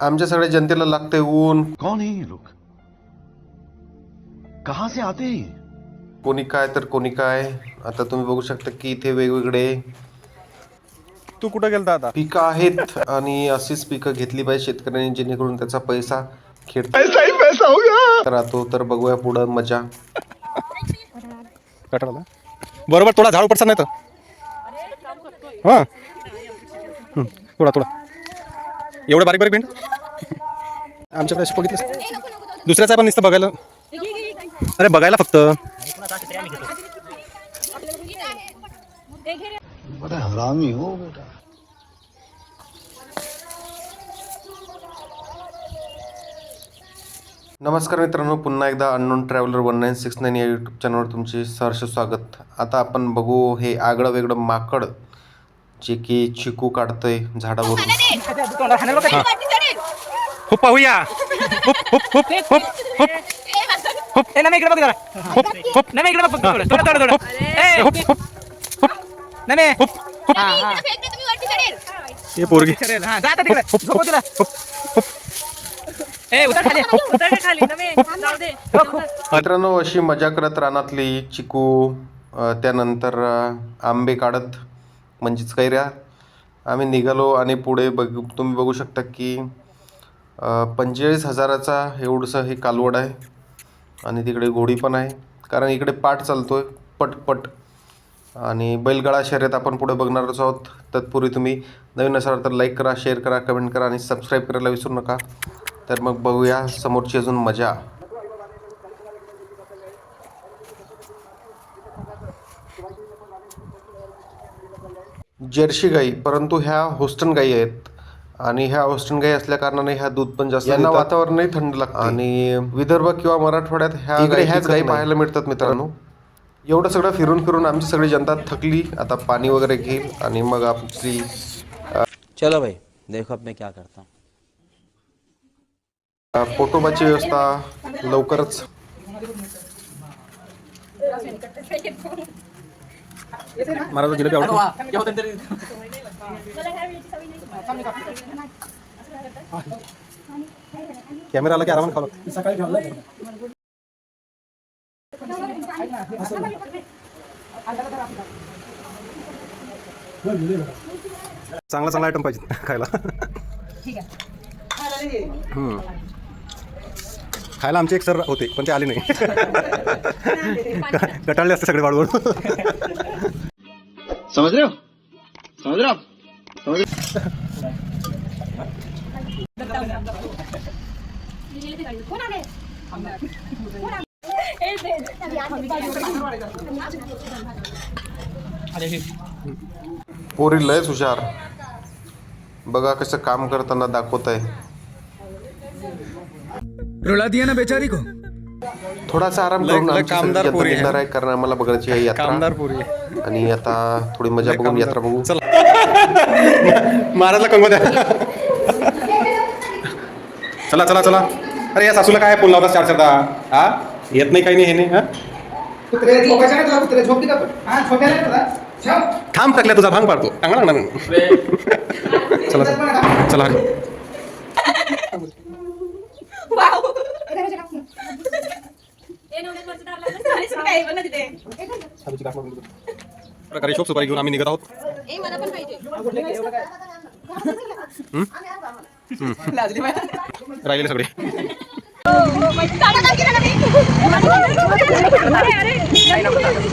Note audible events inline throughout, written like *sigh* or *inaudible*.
आमच्या सगळ्या जनतेला लागतंय ऊन. कौन है ये लोग? कहां से आते हैं ये? कोणी काय तर कोणी काय. आता तुम्ही बघू शकता की इथे वेगवेगळे तू कुठं गेलता आता? पिकं आहेत आणि अशीच पिकं घेतली पाहिजे शेतकऱ्यांनी जेणेकरून त्याचा पैसा खेळ राहतो तर बघूया पुढं मजा. बरोबर थोडा झाड पडसा नाही तर हां. हं, थोडा थोडा एवढं बारीक बारीक भेंड? आमच्याकडे अशी बघितलं दुसऱ्याचं आहे पण नुसतं बघायला अरे बघायला फक्त. बड़ा हरामी हो बेटा. नमस्कार मित्रांनो पुन्हा एकदा unknown traveller one nine six nine या यूट्यूब चॅनलवर तुमचे सहर्ष स्वागत. आता आपण बघू हे आगळं वेगळं माकड जे की चिकू काढतंय झाडावरून. पाहूया. खूप खूप खूप खूप खूप ए नमे इकडे बघ जरा. खूप खूप नमे इकडे बघ थोडं थोडं थोडं थोडं ए खूप खूप खूप नमे. खूप खूप हा हा हे पोरगी. चल, हा जा आता तिकडे. खूप झोपव तिला. खूप खूप ए उतर खाली. उतर रे खाली नमे. जाऊ दे. खूप खूप मित्रांनो अशी मजा करत रानातली चिकू अ, त्यानंतर अ, आंबे काढत म्हणजेच कैऱ्या आम्ही निघालो आणि पुढे बघ तुम्ही बघू शकता की पंचेचाळीस हजाराचा एवढंसं हे कालवड आहे. आणि तिकडे घोडी पण आहे. कारण इकडे पाठ चालतो पट पट आणि बैलगाडा शर्यत आपण पुढे बघणारच आहोत. तत्पूर्वी तुम्ही नवीन असाल तर लाईक करा शेअर करा कमेंट करा आणि सबस्क्राईब करायला विसरू नका. तर मग बघूया समोरची अजून मजा. जर्सी गाई परंतु ह्या होस्टन गाई आहेत. आणि ह्या होस्टन गाई असल्या कारणाने ह्या दूध पण जास्त यांना वातावरणही थंड लागतं. आणि विदर्भ किंवा मराठवाड्यात ह्या ह्याच गाई पाहायला मिळतात मित्रांनो. एवढं सगळं फिरून फिरून आमची सगळी जनता थकली. आता पाणी वगैरे घेईल आणि मग आपली चलो भाई देखो अब मैं क्या करता हूँ. पोटोबाची व्यवस्था लवकरच. मला जिलेबी आवडतो. कॅमेरा आला की आरामात खावं. चांगला चांगला आयटम पाहिजे खायला. हम्म. खायला आमचे एक सर होते पण ते आले नाही. *laughs* गटाळले असते सगळे वाढवून समझ रहे हो समझ रहे हो आप समझ रहे पोरी लयच हुशार. बघा कसं काम करताना दाखवत आहे रुला दिया ना बेचारी को थोडासा आराम करून आमची सगळी कामदार जनता पोरी आहे. निघणार आहे कारण आम्हाला बघायची आहे यात्रा कामदार पोरी आहे. आणि आता थोडी मजा लय बघून. यात्रा बघू चला महाराजला कंगो द्या चला चला चला अरे या सासूला काय फोन लावता चार चारदा हा येत नाही काही नाही हे नाही हा कुत्रे झोपायचं नाही तुला कुत्रे झोपती का पण हा नाही तुला झोप. थांब टाकल्या तुझा भांग पाडतो चांगला लागणार नाही. चला चला चला हरी. *laughs* प्रकारे शोप सुपारी घेऊन आम्ही निघत आहोत. राहिले सगळे.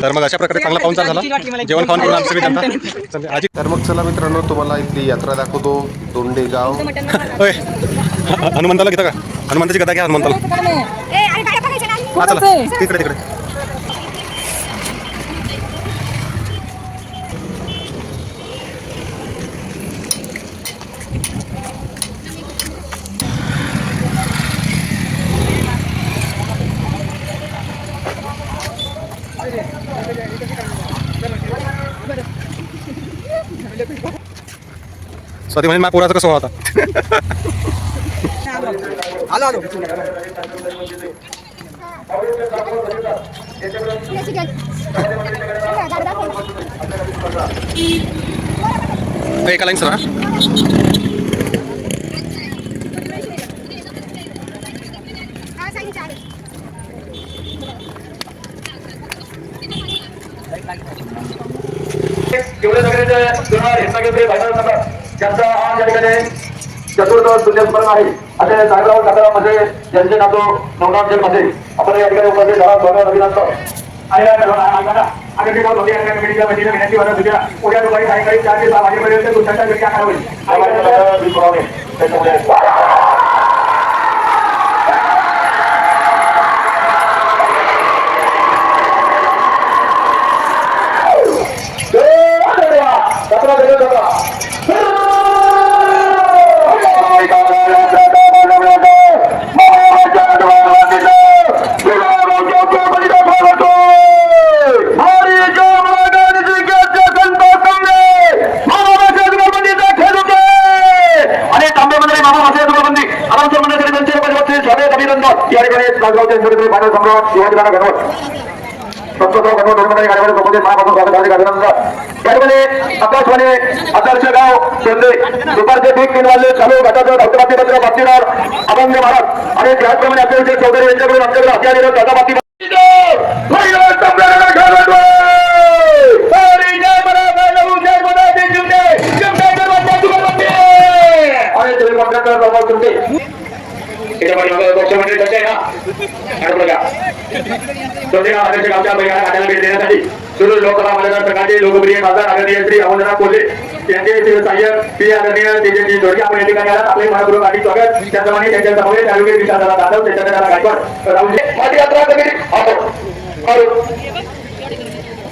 तर मग अशा प्रकारे चांगला पाहुणचार झाला. जेवण खाऊन करून सगळे जनता. चला, आजी. तर मग चला मित्रांनो तुम्हाला इथली यात्रा दाखवतो. दोंडे गाव. होय. हनुमंताला घेता का? हनुमंताची गदा घ्या हनुमंताला. हा चला. तिकडे तिकडे. स्वाती म्हणजे माझ्या पोराचं कसं होता *laughs* आलो आलो. एका लाईन सर ज्यांचा हा या ठिकाणी चतुर्थ सुन्यस्मरण आहे असे जागराव नगरामध्ये ज्यांचे नातो नवनाथ जेलमध्ये आपण या ठिकाणी उपस्थित झाला स्वागत अभिनंदन आणि या सर्व आयोगाला आगरगाव मध्ये या कमिटीच्या वतीने विनंती करत होत्या उद्या दुपारी सायंकाळी चार ते सहा वाजेपर्यंत तुमच्या चर्चा करावी त्याच्यामुळे सतरा हार्दिक अभिनंदन या ठिकाणी आकाशवाणी आदर्श गाव शिंदे दुपारचे ठीक तीन वाजले चालू धबधबाती पत्र बातमीदार अभंग महाराज. आणि त्याचप्रमाणे अध्यक्ष चौधरी यांच्याकडून आमच्याकडे हत्या दादा बाती आणि तुम्ही कॉन्ट्रॅक्टर प्रभाव तुमचे पक्षमंडळी कसे आहे ना बघा दोन्ही आदर्श गावच्या बैलाला खात्याला भेट देण्यासाठी सुरू लोकसभा लोकप्रिय खासदार आदरणीय श्री अमरनाथ कोल्हे यांचे श्री आदरणीय तेजस्वी आपण या ठिकाणी आपले मनपूर्वक आधी स्वागत त्याचप्रमाणे त्यांच्यासमोर जाधव गायकवाड राहुल पदयात्रा कमिटी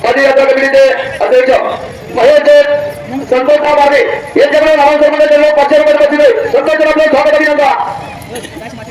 पदयात्रा कमिटीचे अध्यक्ष महेश संतोषराव बाबे यांच्याकडे नामांतरमध्ये त्यांना पाचशे रुपये बसले संतोषराव स्वागत अभिनंदन.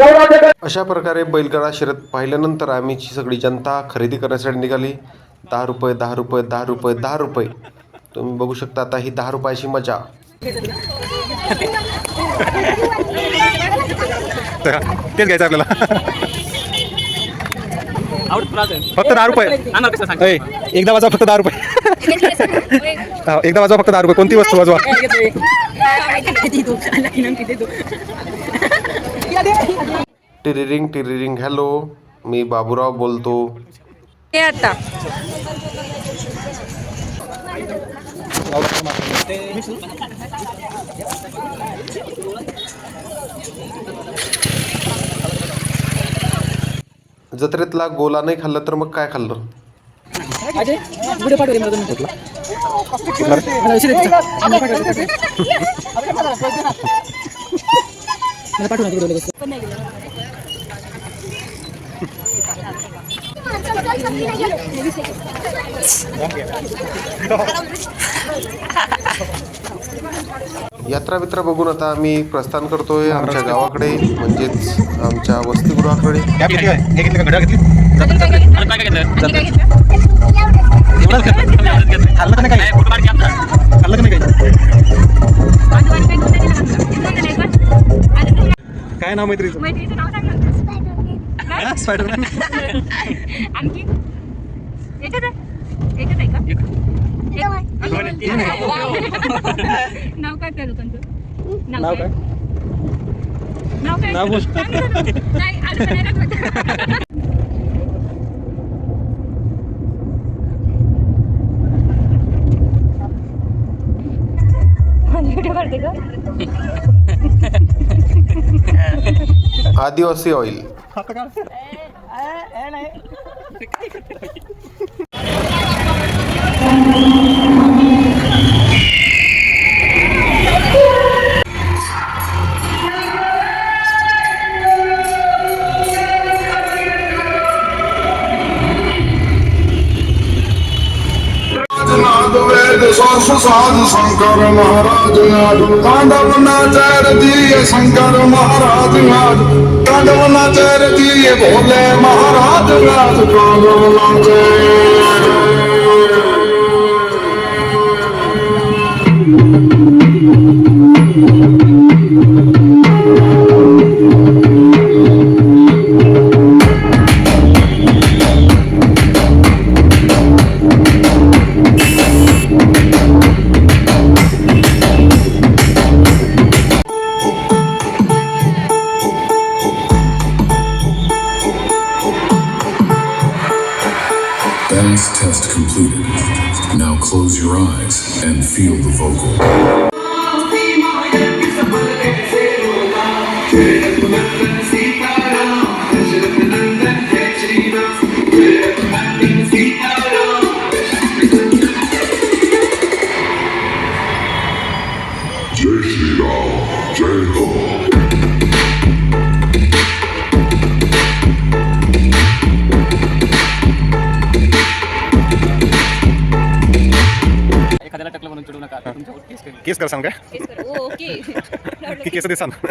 अशा प्रकारे बैलगाडा शर्यत पाहिल्यानंतर आम्हीची सगळी जनता खरेदी करण्यासाठी निघाली. दहा रुपये दहा रुपये दहा रुपये दहा रुपये. तुम्ही बघू शकता आता ही दहा रुपयाची मजा. तर तेच घ्यायचं आपल्याला. फक्त दहा रुपये. एकदा वाजवा फक्त दहा रुपये. एकदा वाजवा फक्त दहा रुपये. कोणती वस्तू वाजवा? टिरिरिंग टिरिरिंग हॅलो मी बाबूराव बोलतो हे आता जत्रेतला गोला नाही खाल्लं तर मग काय खाल्लं यात्रा बित्रा बघून आता आम्ही प्रस्थान करतोय आमच्या गावाकडे म्हणजेच आमच्या वसतिगृहाकडे. घेतली? नाव मैत्रीचं? मैत्रीचं नाव सांग स्पायडरमॅन. *laughs* आणखी? एकच आहे? एकच आहे का? *laughs* नाव काय त्या लोकांचं नाव काय? नाव काय? नाव बोल. सांग ना तू. नाही आठवण नाही राहत. व्हिडिओ काढते का ആദിവാസി ഓയിൽ. ഏ. शंकर महाराज आज तांडव नाचारती शंकर महाराज आज तांडव नाचारती भोले महाराज आज तांडव Eyes and feel the vocal. चिडू नका. तुमच्यावर केस करेल केस करा सांग काय? *laughs* की केस. देसान *laughs*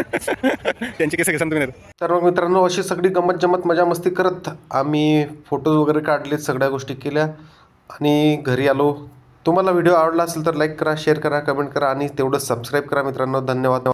त्यांची केस घेसान तुम्ही तर. तर मग मित्रांनो अशी सगळी गंमत जमत मजा मस्ती करत आम्ही फोटोज वगैरे काढले सगळ्या गोष्टी केल्या. आणि घरी आलो. तुम्हाला व्हिडिओ आवडला असेल तर लाईक करा शेअर करा कमेंट करा आणि तेवढं सबस्क्राईब करा मित्रांनो. धन्यवाद.